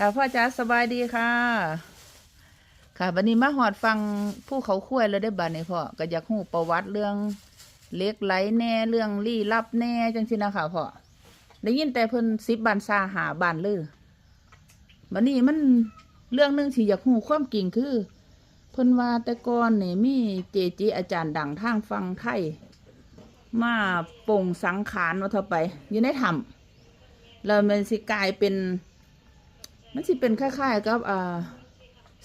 ค่ะพ่อจ๋าสบายดีค่ะ ค่ะวันนี้มาหอดฟังผู้เขาคุ้ยแล้วได้บัดนี้พ่อก็อยากหูประวัติเรื่องเล็กไหลแน่เรื่องลี้ลับแน่จังสินะค่ะพ่อได้ยินแต่เพิ่นสิบบานซาหาบานลือวันนี้มันเรื่องหนึ่งที่อยากหูความกิ่งคือเพิ่นว่าแต่ก่อนนี่มีเจจีอาจารย์ดังทางฟังไทย มาปลงสังขารว่าเท่าไป อยู่ในถ้ำแล้วมันสิกลายเป็น มันสิเป็นคล้ายๆกับอ่า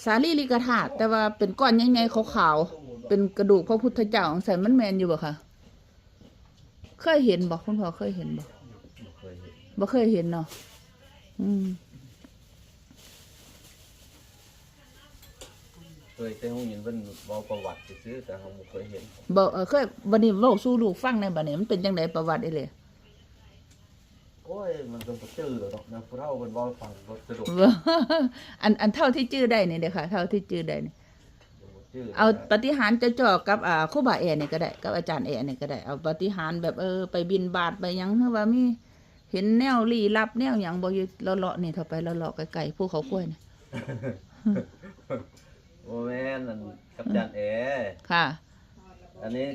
สาลีริกธาตุแต่ว่าเป็นก้อนใหญ่ๆขาวๆเป็นกระดูกพระพุทธเจ้าใส่มันแมนอยู่บ่คะเคยเห็นบ่คุณพ่อเคยเห็นบ่เคยเห็นบ่เคยเห็นเนาะอืมเคยแต่ห้องยินเพิ่นเว้าประวัติซื่อๆแต่เราบ่เคยเห็นบ่เออเคยบัดนี้เว้าสู่ลูกฟังในบัดนี้มันเป็นจังไดประวัติไอ้เลย โอ้ยมันก็บ่เจอหรอกนะผู้เฒ่าเพิ่นเว้าให้ฟังบ่สะดวกบ่อันอันเท่าที่จื้อได้นี่เด้อค่ะ เท่าที่จื้อได้นี่บ่จื้อเอาปฏิหารย์จะจ่อกับอ่าครูบาแอนี่ก็ได้กับอาจารย์แอนี่ก็ได้เอาปฏิหารย์แบบเออไปบินบาตไปหยังคือว่ามี เห็นแนวลี้ลับแนวหยังบ่อยู่เลาะๆนี่เท่าไปเลาะๆไกลๆภูเขากล้วยนี่บ่แม่นอันกับจานแอค่ะ อันนี้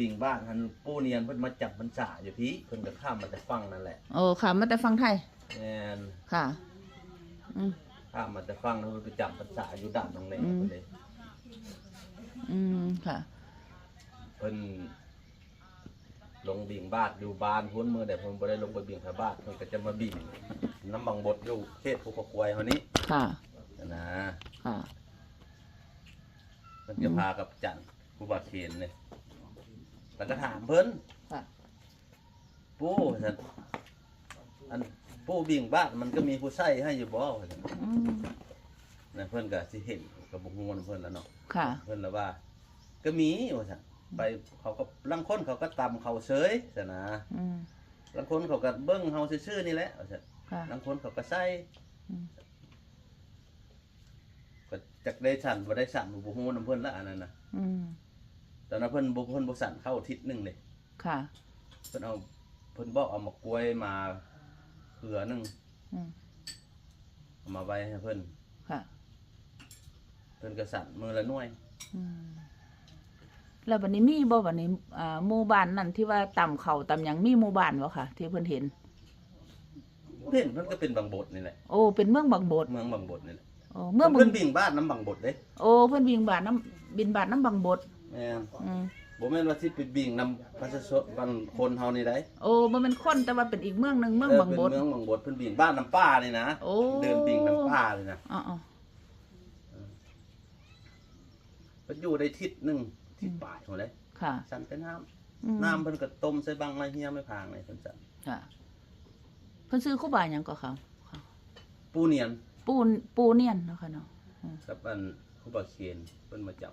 บิ่งบ้านหันปู่เนียนเพิ่นมาจับพรรษาอยู่พี่เพิ่นก็ข้ามมาแต่ฟังนั่นแหละโอ้ค่ะมาแต่ฟังไทยแม่นค่ะอืม ข้ามมาแต่ฟังแล้วเพิ่นไปจับพรรษาอยู่ด่านตรงนี้อืม เพิ่นเลยอืมค่ะเพิ่นลงบิ่งบ้านอยู่บ้านพ้นมือแต่เพิ่นบ่ได้ลงไปบิ่งชาวบ้านเพิ่นก็จะมาบิ่งน้ำบางบดอยู่เขตภูเขาควายเฮานี้ค่ะนะ ค่ะ มันจะพากับจันทร์ครูบาเคนเนี่ย แล้วก็ถามเพิ่นค่ะ ปู่สันอันปู่บิ่งบ้านมันก็มีผู้ใช้ให้อยู่บ่สันอืมนะเพิ่นก็สิเห็นกับบุกงวนเพิ่นแล้วเนาะ ค่ะ เพิ่นแล้วว่า ก็มีว่าซั่นไปเขาก็ลังคนเขาก็ตำเขาเฉยซั่นนะอืมลังคนเขาก็เบิ่งเฮาซื่อๆนี่แหละว่าซั่นค่ะลังคนเขาก็ใส่อืมก็จักได้สั่นบ่ได้สั่นบ่ฮู้นำเพิ่นละอันนั้นน่ะ อืม ตอนนั้นเพิ่นบ่เพิ่นบ่สั่นเข้าทิศหนึงเลยค่ะ เพิ่นเอาเพิ่นบอกเอามากล้วยมาเขือหนึงอืมเอามาไว้ให้เพิ่นค่ะ เพิ่นก็สั่นมือละหน่วย อืมแล้ววันนี้มีบ่วันนี้อ่าหมู่บ้านนั่นที่ว่าต่ำเขาต่ำหยังมีหมู่บ้านบ่ค่ะ ที่เพิ่นเห็น เพิ่นเพิ่นก็เป็นบางบทนี่แหละ โอ้เป็นเมืองบางโบดเมืองบางบทนี่แหละโอ้เมืองบึเพิ่งนบิ่งบ้านน้ำบางบทเด้โอ้เพิ่นบินบาทน้ำบินบาทน้ำบางบด แม่นอืมบ่แม่นว่าสิไปบิ่งนำประชาชนบ้านคนเฮานี่ได้โอ้บ่แมันเป็นคนแต่ว่าเป็นอีกเมืองหนึงเมืองบางบด เออเป็นเมืองบางบทเพิ่นบิ่งบ้านน้ำป้านี่นะโอ้ เดินบิ่งน้ำป้านี่นะอ๋ออ๋อเพิ่นอยู่ได้ทิศหนึงทิศปลายหัวเลยค่ะสั่นแต่น้ำอืมน้ำเพิ่นก็ต้มใส่บังไม้เฮียไม่พางเลยเพิ่นสั่นค่ะเพิ่นซื้อคู่บาหยังก็ค่ะปูเนียนปูนปูเนียนเนาะค่ะเนาะ กับอันครูบาเคนเพิ่นมาจับ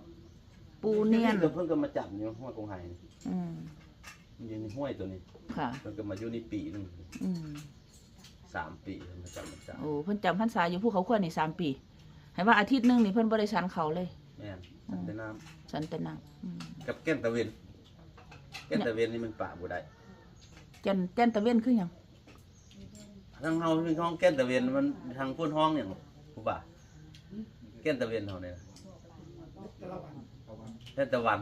ปูเนียนก็เพิ่นก็มาจับอยู่ห้วยกงไห้นี่อืม มันอยู่ในห้วยตัวนี้ค่ะ เพิ่นก็มาอยู่ในปีหนึงอืม สามปีเพิ่นมาจับมาจับโอ้เพิ่นจำพรรษาอยู่ภูเขาขวนี่สามปีให้ว่าอาทิตย์หนึงนี่เพิ่นบ่ได้ฉันเขาวเลย แม่นสันแต่น้ำฉันแต่น้ำอืมกับแก้นตะเวนแก้นตะเวนนี่มันป่าบ่ได้จันจันตะเวนคือหยังทางเฮาคือห้องแก้นตะเวนมันทางพุ่นห้องอย่างครูบาแก้นตะเวนเฮาเนี่ย แก้นตะวัน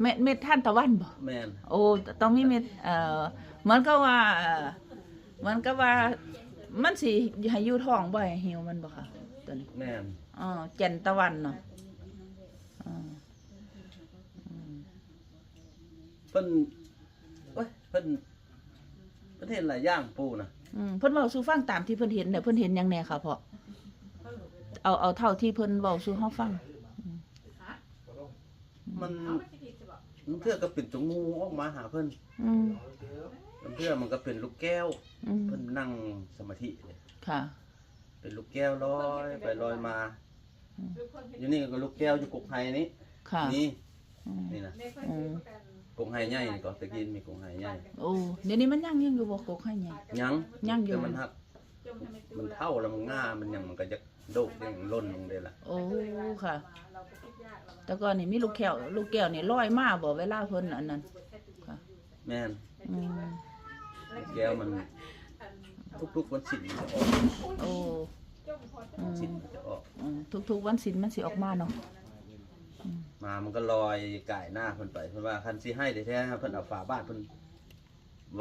เม็ดเม็ดท่านตะวันบ่แม่นโอ้ต้องมีเม็ดเอ่อเหมือนกับว่าเอ่อเหมือนกับว่ามันสิให้อยู่ท้องบ่ให้หิวมันบ่ค่ะตัวนี้แม่นอ๋อแก่นตะวันเนาะอ๋อเพิ่นโอ้ยเพิ่นเพิ่นเห็นหลายอย่างปู่นะอืมเพิ่นเว้าสู่ฟังตามที่เพิ่นเห็นเนี่ยเพิ่นเห็นหยังแหน่ค่ะพ่อเอาเอาเท่าที่เพิ่นเว้าสู่เฮาฟัง มันมันเพื่อก็เป็นจงูออกมาหาเพิ่นอืมมันเพื่อมันก็เป็นลูกแก้ว อืมเพิ่นนั่งสมาธิเลยค่ะ เป็นลูกแก้วลอยไปลอยมา อยู่นี่ก็ลูกแก้วอยู่กกไห้นี้ค่ะนี่อืมนี่นะอืมกกไห้ใหญ่นี่ก็ตะกี้มีกกไห้ใหญ่โอ้เดี๋ยวนี้มันยังยังอยู่บ่กกให้ใหญ่ ยังยังอยู่ แต่มันหักมันเท่าแล้วมันง่ามันยังมันก็จะโดกยังล่นลงได้ละโอ้ค่ะ แต่ก่อนนี่มีลูกแก้วลูกแก้วนี่ลอยมาบ่เวลาเพิ่นอันนั้นค่ะแม่นอืมลูกแก้วมันทุกๆวันศิลป์มันจะออกโอ้อืมสินมันจะออก อืมทุกๆวันศิลมันสิออกมาเนาะมามันก็ลอยก่ายหน้าเพิ่นไปเพิ่นว่าคันสิให้แท้ๆเพิ่นเอาฝาบ้านเพิ่น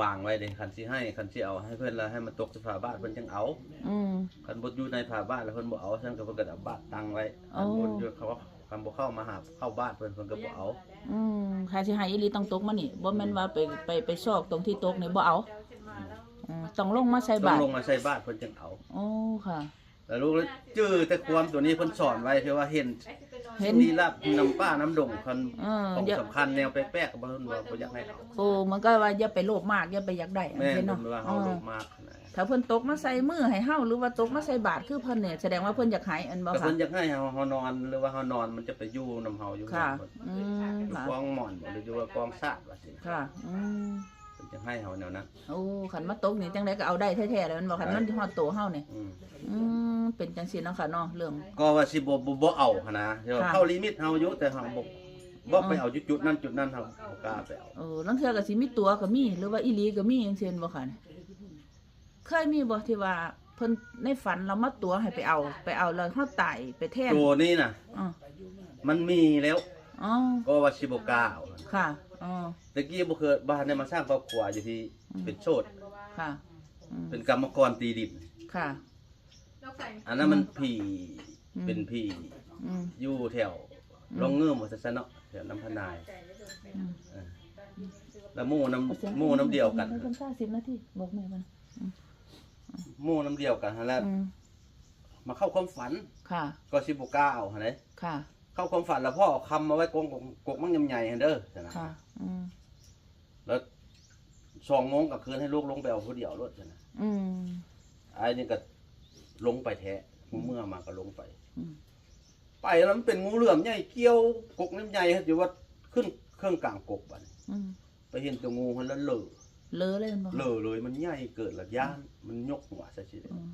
วางไว้เด้คันสิให้คันสิเอาให้เพิ่นแล้วให้มันตกที่ฝาบ้านเพิ่นจังเอาอืม คันบ่อยู่ในฝาบ้านแล้วเพิ่นบ่เอาฉันก็เพิ่นก็เอาบ้านตั้งไว้อ๋อคันบ่อยู่เขา คันบ่เข้ามาหาเข้าบ้านเพิ่นเพิ่นก็บ่เอาอืมค่าสิให้อีหลีต้องตกมานี่บ่แม่นว่าไปไปไปซอกตรงที่ตกนี่บ่เอาอืมต้องลงมาใส่ต้อบางตรลงมาใส่บ้านเพิ่นจังเอา โอ้ค่ะ แล้วลูกแล้วจื้อแต่ความตัวนี้เพิ่นสอนไว้คือว่าเห็นเห็น นี่รับน้ำป้าน้ำดงคันเออของอย่าสำคัญแนวแปลกๆก็บ่เพิ่นว่าบ่อยากให้เอาโอ้มันก็ว่าอย่าไปโลภมากอย่าไปอยากได้อันแม่นี้นเนาะเพิ่นว่าเอเฮาอลงมากนะ ถ้าเพิ่นตกมาใส่มือให้เฮาหรือว่าตกมาใส่บาทคือเพิ่นเนี่ยแสดงว่าเพิ่นอยากให้อันบ่แต่ค่ะ เพิ่นอยากให้เฮาเฮานอนหรือว่าเฮานอนมันจะไปอยู่นํเฮาอยู่ค่ะ เพิ่นอืมอยู่ค่ะกองหมอนบ่หรืออยู่ว่ากองซาดว่าสิค่ะอืมเพิ่นจะให้เฮาแนวนั้นโอ้ขันมาตกนี่จังไดก็เอาได้แท้ๆเลยมันบอกขันมันฮอดโตเฮานี่อืมอืมเป็นจังซี่เนาะค่ะเนาะเรื่อง ก็ว่าสิบ่บ่บ่เอาหันนะเดี๋ยวค่ะ เข้าลิมิตเฮาอยู่แต่เฮาบ่บ่ไปเอาจุดจุดนั้นจุดนั้นเฮาบ่กล้าไปเอา เออลังเทื่อก็สิมีตัวก็มีหรือว่าอีหลีก็มีจังซี่บ่ค่ะเนี่ย เคยมีบ่ที่ว่าเพิ่นในฝันเรามาตัวให้ไปเอา ไปเอาแล้วเฮาตายไปแทนตัวนี้น่ะ อ๋อมันมีแล้วอ๋อก็ว่าสิบ่กล้าเอาหั่นค่ะอ๋อตะกี้บ่เคยบ้านได้มาสร้างครอบครัวอยู่ที่อืมเป็นโชดค่ะอืมเป็นกรรมกรตีดินค่ะอันนั้นมันผีอืม เป็นผีอืม อยู่แถวอืมลงเงื่อมว่าซั่นๆเนาะแถวน้ำพนายอืมเออแล้วหมู่น้เอาเสียงำหมู่น้ำเดียวกัน เพิ่นซ่า10นาทีบอกแม่มัน หมู่น้ำเดียวกันหั่นแหล้วอืมมาเข้าความฝัน ค่ะ ก็สิบ่กล้าเอาหั่นเด้ค่ะ เข้าความฝันแล้วพ่อเอาคำมาไว้กงกงกกมั่งยำใหญ่หั่นเด้อซั่นนะค่ะ อืม แล้วสองโมงกับคืนให้ลูกลงไปเอาผู้เดียวรถซั่นนะอืม ไอ้นี่ก็ลงไปแท้เมื่อมาก็ลงไป อืม ไปแล้วมันเป็นงูเหลือมใหญ่เกี้ยวกกน้ำใหญ่ครับอยู่ว่าขึ้นเครื่องกลางกกบัดนี้อืม ไปเห็นตัวงูมันแล้วเลอะ เลอะเลยมันบ่เลอะเลยมันใหญ่เกิดละย่านมันยกหัวซะสิอืม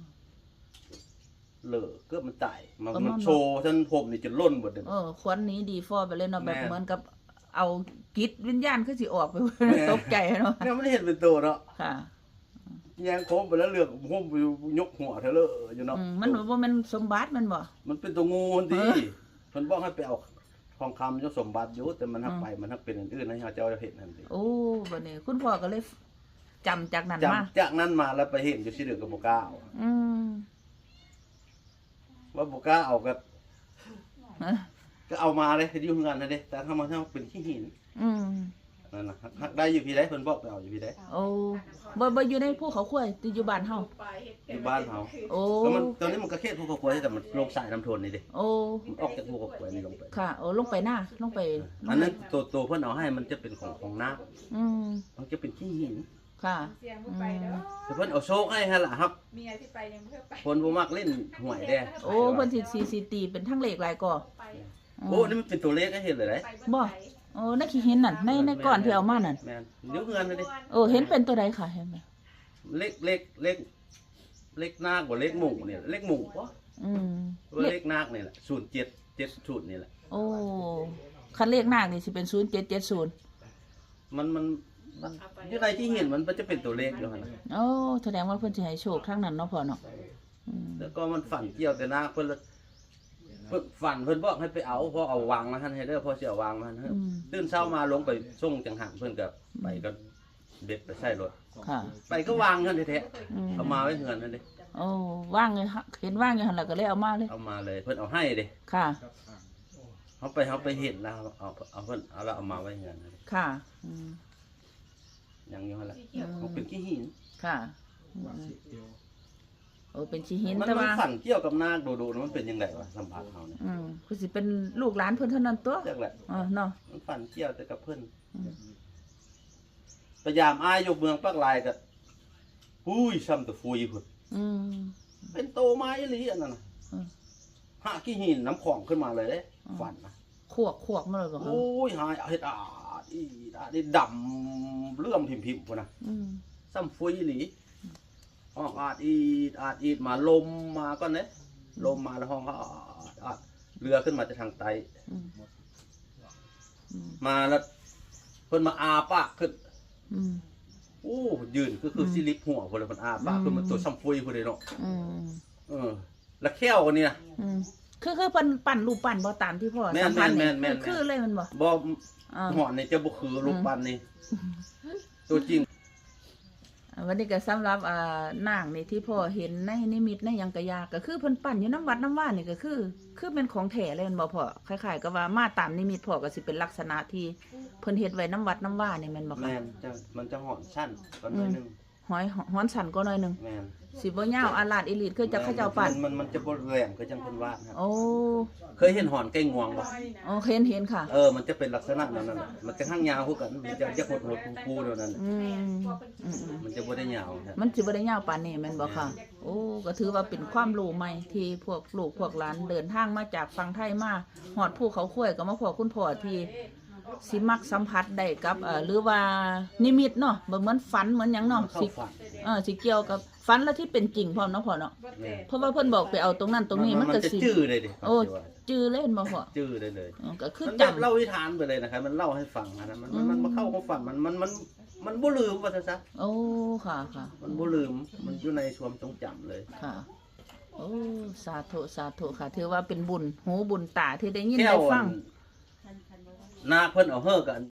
เลอะเกือบมันตายมันประมาณมันโชว์ฉันผมนี่จะล่นหมดเลยเออควันนี้ดีฟอร์ไปเลยเนาะแบบแม่เหมือนกับ เอากิจวิญญาณคือสิออกไปแม่ตกใจเนาะเนี่ยมันเห็นเป็นตัวเนาะค่ะแยงโค้งไปแล้วเลือกผมไปยกหัวเธอเลอะอยู่เนาะอืมมันบ่แม่นสมบัติมันบ่ มันเป็นตัวงูมันดีเออเพิ่นบอกให้ไปเอาทองคำยศสมบัติอยู่แต่มันทักอืมไปมันทักเป็นอื่นๆนะเจ้าจะเห็นนั่นสิโอ้บัดนี้คุณพ่อก็เลย จำจากนั้นมา จำจากนั้นมาแล้วไปเห็นอยู่ที่เดือกับโบก้าเอาอืมว่าโบก้าเอาก็เอ้อก็เอามาเลยอยู่เงินนะเด้แต่ถ้ามันถ้าเป็นขี้หินอืมนั่นนะหักได้อยู่พี่ได้เพิ่นบอกไปเอาอยู่พี่ได้ โอ้บ่บ่อยู่ในภูเขาขั้วที่อยู่บ้านเฮาอยู่บ้านเขาโอ้แล้วมันตอนนี้มันก็เขตภูเขาควายแต่มันลงสายน้ำทนนี่เด้โอ้มันออกจากภูเขาควายนี่ลงไปค่ะโอ้ลงไปหน้าลงไปลงไปอันนั้นตัวตัวเพิ่นเอาให้มันจะเป็นของของน้อืมำมันจะเป็นขี้หิน ค่ะ เสียงบ่ไปเด้อแต่เพิ่นเอาโชคให้ฮะล่ะครับเมียที่ไปยังบ่ไปคนบ่มักเล่นหวยแด้โอ้เพิ่นสิสิสิตีเป็นทั้งเลขหลายก่อไปอืมโอ้นี่มันเป็นตัวเลขให้เห็นเลยเด้ไปบ่ โอ้ในขี้หินนั่นในในก้อนที่เอามานั่นแม่นเดี๋ยวเงินนะเด้โอ้เห็นเป็นตัวใดค่ะเห็นไหมเลขเลขเลขเลขนาคบ่เลขหมู่นี่แหละเลขหมู่บ่อืมว่าเลขนาคนี่แหละ07 70นี่แหละ โอ้คันเลขนางนี่สิเป็นศูนย์เจ็ดเจ็ดศูนย์มันมัน มันอยู่ในที่เห็นมันจะเป็นตัวเลขอยู่หั่นน่ะโอ้แสดงว่าเพิ่นสิให้โชคทั้งนั้นเนาะพ่อเนาะอืมแล้วก็มันฝันเกี่ยวแต่นาคเพิ่นละเพิ่นฝันเพิ่นบอกให้ไปเอาพอเอาวางมาหั่นให้เด้อพอสิเอาวางมาหั่นเด้ออืมตื่นเช้ามาลงไปส่งจังหันเพิ่นก็ไปก็เด็ดไปใส่รถค่ะไปก็วางกันแท้อืมๆเอามาไว้เฮือนนั่นเด้โอ้ว่างเลยฮะเห็นว่างอยู่หั่นล่ะก็เลยเอามาเลย เอามาเลยเพิ่นเอาให้เด้ค่ะเขาไปเขาไปเห็นแล้วเอาเอาเพิ่นเอาแล้วเอามาไว้เฮือนนั่นเด้ค่ะอืม ยังอยู่หั่นล่ะสีเขียวเขาเป็นขี้หินค่ะอืมโอ้เป็นชีหินมันแต่มันว่าฝันเกี่ยวกับนาคดูๆมันเป็นจังไดวะสัมผัสเฮาเนี่ยอืมคือสิเป็นลูกหลานเพิ่นเท่านั้นตัวจักแหละอ๋อเนาะ มันฝันเกี่ยวแต่กับเพิ่นอืม พยายามอายยกเมืองปักลายก็อุ้ยซ้ำแตะฟุยพุ่นอืม เป็นโตไม้อีหลีอันนั้นน่ะอืมหาขี้หินน้ำของขึ้นมาเลยเด้อืม ฝันนะขวกขวกมาเลยบ่คะโอ้ยหายเฮ็ดอาดอีดอา ดนี่ดำเลื่อมพิมพ์ๆพุ่นน่ะอืมซ้ำฟุยอีหลีห้องอาดอีดอาดอีดมาลมมาก่อนเด้ลมมาแล้วห้องอาดอาดเรือขึ้นมาจากทางใต้อืมอืมมาแล้วเพิ่นมาอาปากขึ้นอืมโอ้ยืนก็คืออืมสิลิปหัวพุ่นเลยเพิ่นอาปากขึ้นมาอืมตัวซ้ำฟุยพุ่นเลยเนาะอืมเออละแค้วกันนี่นะอืมคือคือเพิ่นปั้นรูปปั้นบ่ตามที่พ่อแม่นสัมพันธ์แม่นี่นแม่นแม่นคือเลยมันบ่บ่ อ่าหอนนี่จะบ่คือลูกปันนี่ตัวจริงวันนี้ก็สำหรับอ่านางนี่ที่พ่อเห็นในนิมิตในหยังกะยาก็คือเพิ่นปั้นอยู่น้ำวัดน้ำว่านี่ก็คือ คือเป็นของแท้เลยแม่นบ่พ่อคล้ายๆกับว่ามาตามนิมิตพ่อก็สิเป็นลักษณะที่เพิ่นเฮ็ดไว้น้ำวัดน้ำว่านี่แม่นบ่คะ แม่นจะมันจะหอนสั้นก็หน่อยหนึงหอยฮ้อนสันก็หน่อยหนึงแม่น สิบ่ยาวอาลาดอีหลีดคือจะเขาเจ้าปั้นมันมันจะบ่แหลมคือจังเพิ่นว่าครับโอ้เคยเห็นหอนไก่งวงบ่โอเห็นเห็นค่ะ เออมันจะเป็นลักษณะนั้นน่ะมันจะข้างยาวคือกันมันจะจะหดๆคูๆเท่านั้นน่ะอืมอืมอืมมันจะบ่ได้ยาวครับมันสิบ่ได้ยาวปานนี้แม่นบ่ค่ะ โอ้ก็ถือว่าเป็นความรู้ใหม่ที่พวกลูกพวกหลานเดินทางมาจากฝั่งไทยมาฮอดภูเขาค้วยก็มาพอคุณพ่อที่ สิมักสัมผัสได้กับเอ่อหรือว่านิมิตเนาะบ่เหมือนฝันเหมือนหยังเนาะเข้าสิฝัน เออสิเกี่ยวกับ ฝันแล้วที่เป็นจริงพร้อมเนาะพ่อเนาะแม่เพราะว่าเพิ่นบอกไปเอาตรงนั้นตรงนี้มันก็จะสิจื้อเลยดิครับโอ้สิว่าจื้อเล่นบ่พ่อจื้อได้เลยอ๋อก็คือมันจำแบบเล่าวิธานไปเลยนะครับ มันเล่าให้ฟังนะมันมันมันมาเข้าความฝันมันมันมันมันบ่ลืมว่าซะซะโอ้ค่ะค่ะ มันบ่ลืมมันอยู่ในความทรงจำเลยค่ะโอ้สาธุสาธุค่ะ ถือว่าเป็นบุญหูบุญตาที่ได้ยินแก้ได้วฟังนาคเพิ่นเอาเฮอกัน